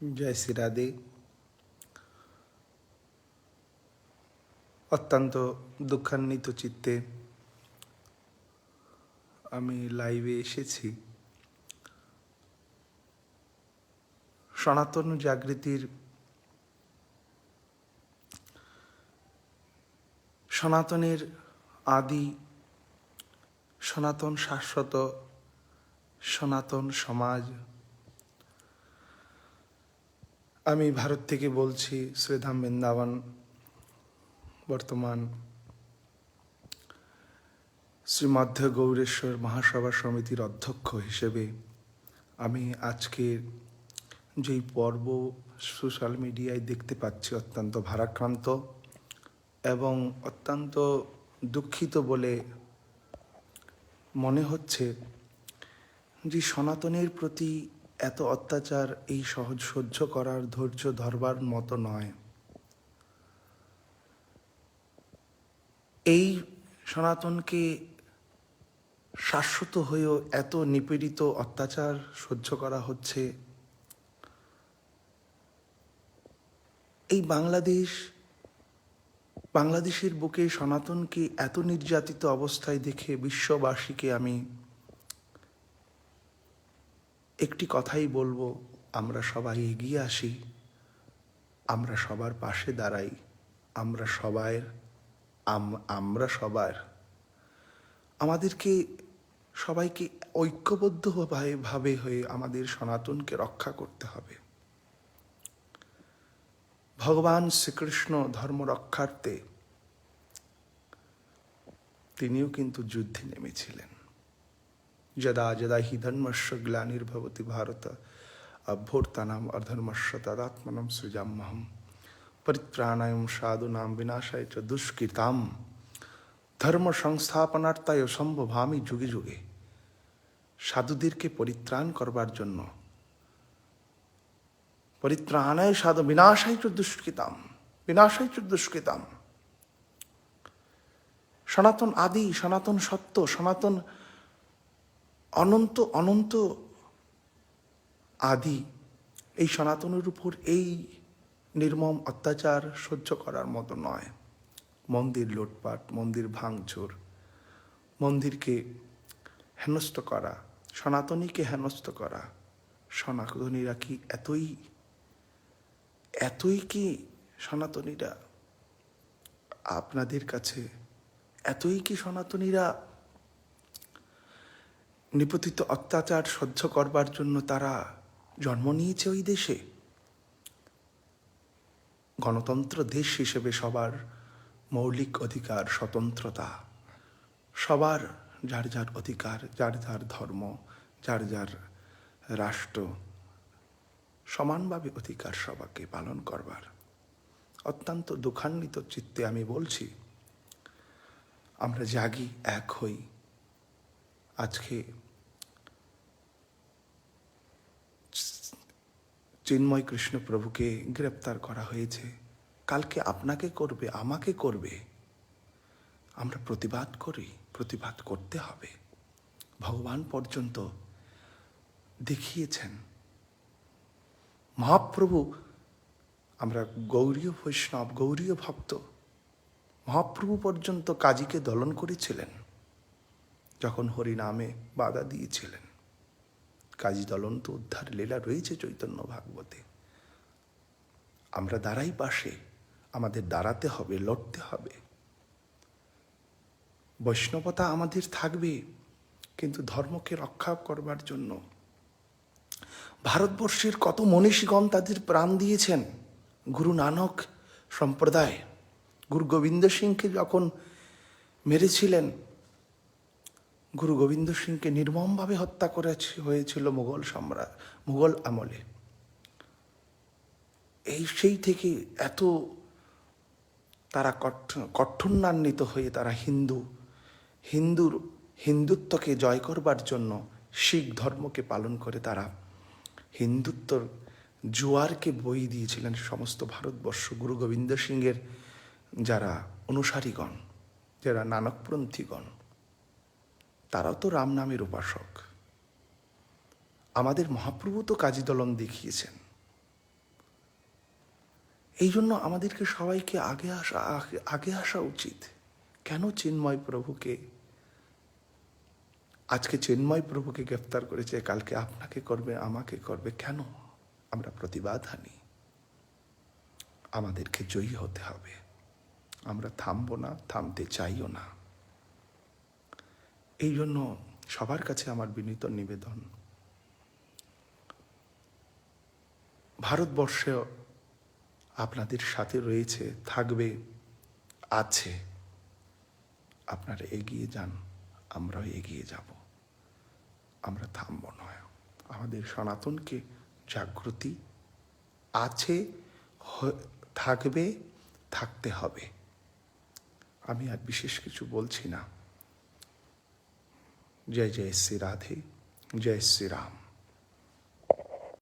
জয় শ্রী রাধে। অত্যন্ত দুঃখান্বিত চিত্তে আমি লাইভে এসেছি। সনাতন জাগৃতির সনাতনের আদি সনাতন শাশ্বত সনাতন সমাজ আমি ভারত থেকে বলছি, শ্রীধাম বৃন্দাবন, বর্তমান শ্রীমধ্য গৌরেশ্বর মহাসভা সমিতির অধ্যক্ষ হিসেবে আমি আজকে যেই পর্ব সোশ্যাল মিডিয়ায় দেখতে পাচ্ছি অত্যন্ত ভারাক্রান্ত এবং অত্যন্ত দুঃখিত বলে মনে হচ্ছে যে সনাতনের প্রতি এত অত্যাচার এই সহজ সহ্য করার ধৈর্য ধরবার মতো নয়। এই সনাতনকে শাশ্বত হয়েও এত নিপীড়িত অত্যাচার সহ্য করা হচ্ছে। এই বাংলাদেশ, বাংলাদেশের বুকে সনাতনকে এত নির্যাতিত অবস্থায় দেখে বিশ্ববাসীকে আমি একটি কথাই বলব, আমরা সবাই এগিয়ে আসি, আমরা সবার পাশে দাঁড়াই, আমরা সবাই আমরা সবার। আমাদেরকে সবাইকে ঐক্যবদ্ধ ভাবে হয়ে আমাদের সনাতনকে রক্ষা করতে হবে। ভগবান শ্রীকৃষ্ণ ধর্ম রক্ষার্থে তিনিও কিন্তু যুদ্ধে নেমেছিলেন। যদা যদা হি ধর্মস্য গ্লানির্ভবতি ভারত অভ্যর্তানাম অধর্মস্য তদাত্মনম সৃজাম্যহম পরিত্রাণায় সাধুনাম বিনাশায় চ দুষ্কৃতাম ধর্ম সংস্থাপনার্থায় সম্ভবামি যুগে যুগে সাধুদেরকে পরিত্রাণ করবার জন্য পরিত্রাণায় সাধু বিনাশায় চ দুষ্কৃতাম বিনাশায় চ দুষ্কৃতাম সনাতন আদি সনাতন সত্য সনাতন অনন্ত অনন্ত আদি এই সনাতনের উপর এই নির্মম অত্যাচার সহ্য করার মতো নয়। মন্দির লুটপাট, মন্দির ভাঙচুর, মন্দিরকে হেনস্থ করা, সনাতনীকে হেনস্থ করা, সনাতনীরা কি এতই এতই কি সনাতনীরা আপনাদের কাছে, এতই কি সনাতনীরা নিপতিত অত্যাচার সহ্য করবার জন্য তারা জন্ম নিয়েছে ওই দেশে। গণতন্ত্র দেশ হিসেবে সবার মৌলিক অধিকার, স্বতন্ত্রতা, সবার যার যার অধিকার, যার যার ধর্ম, যার যার রাষ্ট্র, সমানভাবে অধিকার সবাকে পালন করবার। অত্যন্ত দুঃখান্বিত চিত্তে আমি বলছি, আমরা জাগি এক হই। আজকে চিন্ময় কৃষ্ণ প্রভুকে গ্রেপ্তার করা হয়েছে। কালকে আপনাকে করবে, আমাকে করবে। আমরা প্রতিবাদ করি, প্রতিবাদ করতে হবে। ভগবান পর্যন্ত দেখিয়েছেন। মহাপ্রভু, আমরা গৌরীয় বৈষ্ণব, গৌরীয় ভক্ত, মহাপ্রভু পর্যন্ত কাজীকে দলন করেছিলেন। যখন হরিনামে বাধা দিয়েছিলেন। কাজী দলন্ত উদ্ধার লীলা রয়েছে চৈতন্য ভাগবতে। আমরা দাঁড়াই পাশে, আমাদের দাঁড়াতে হবে, লড়তে হবে। বৈষ্ণবতা আমাদের থাকবে, কিন্তু ধর্মকে রক্ষা করবার জন্য। ভারতবর্ষের কত মনীষীগণ তাদের প্রাণ দিয়েছেন। গুরু নানক সম্প্রদায়, গুরু গোবিন্দ সিংকে যখন মেরেছিলেন গুরু গোবিন্দ সিংকে নির্মমভাবে হত্যা করেছে, হয়েছিল মুঘল সম্রাট, মুঘল আমলে। এই সেই থেকে এত তারা কঠোন্নান্বিত হয়ে তারা হিন্দু, হিন্দুর হিন্দুত্বকে জয় করবার জন্য শিখ ধর্মকে পালন করে তারা হিন্দুত্বর জোয়ারকে বই দিয়েছিলেন সমস্ত ভারতবর্ষ। গুরু গোবিন্দ সিংয়ের যারা অনুসারীগণ, যারা নানকপন্থীগণ তারাও তো রাম নামের উপাসক। আমাদের মহাপ্রভু তো কাজী দলন দেখিয়েছেন। এই জন্য আমাদেরকে সবাইকে আগে আসা, আগে- আসা উচিত। কেন চিন্ময় প্রভুকে? আজকে চিন্ময় প্রভুকে গ্রেফতার করেছে, কালকে আপনাকে করবে, আমাকে করবে, কেন? আমরা প্রতিবাদ আনি আমাদেরকে জয়ী হতে হবে। আমরা থামবো না, থামতে চাইও না। এই জন্য সবার কাছে আমার বিনীত নিবেদন। ভারতবর্ষে আপনাদের সাথে রয়েছে, থাকবে, আছে। আপনারা এগিয়ে যান, আমরাও এগিয়ে যাব। আমরা থামব নয়। আমাদের সনাতনকে জাগ্রতি আছে থাকবে, থাকতে হবে। আমি আর বিশেষ কিছু বলছি না। জয় জয় শ্রী রাধে জয় শ্রী রাম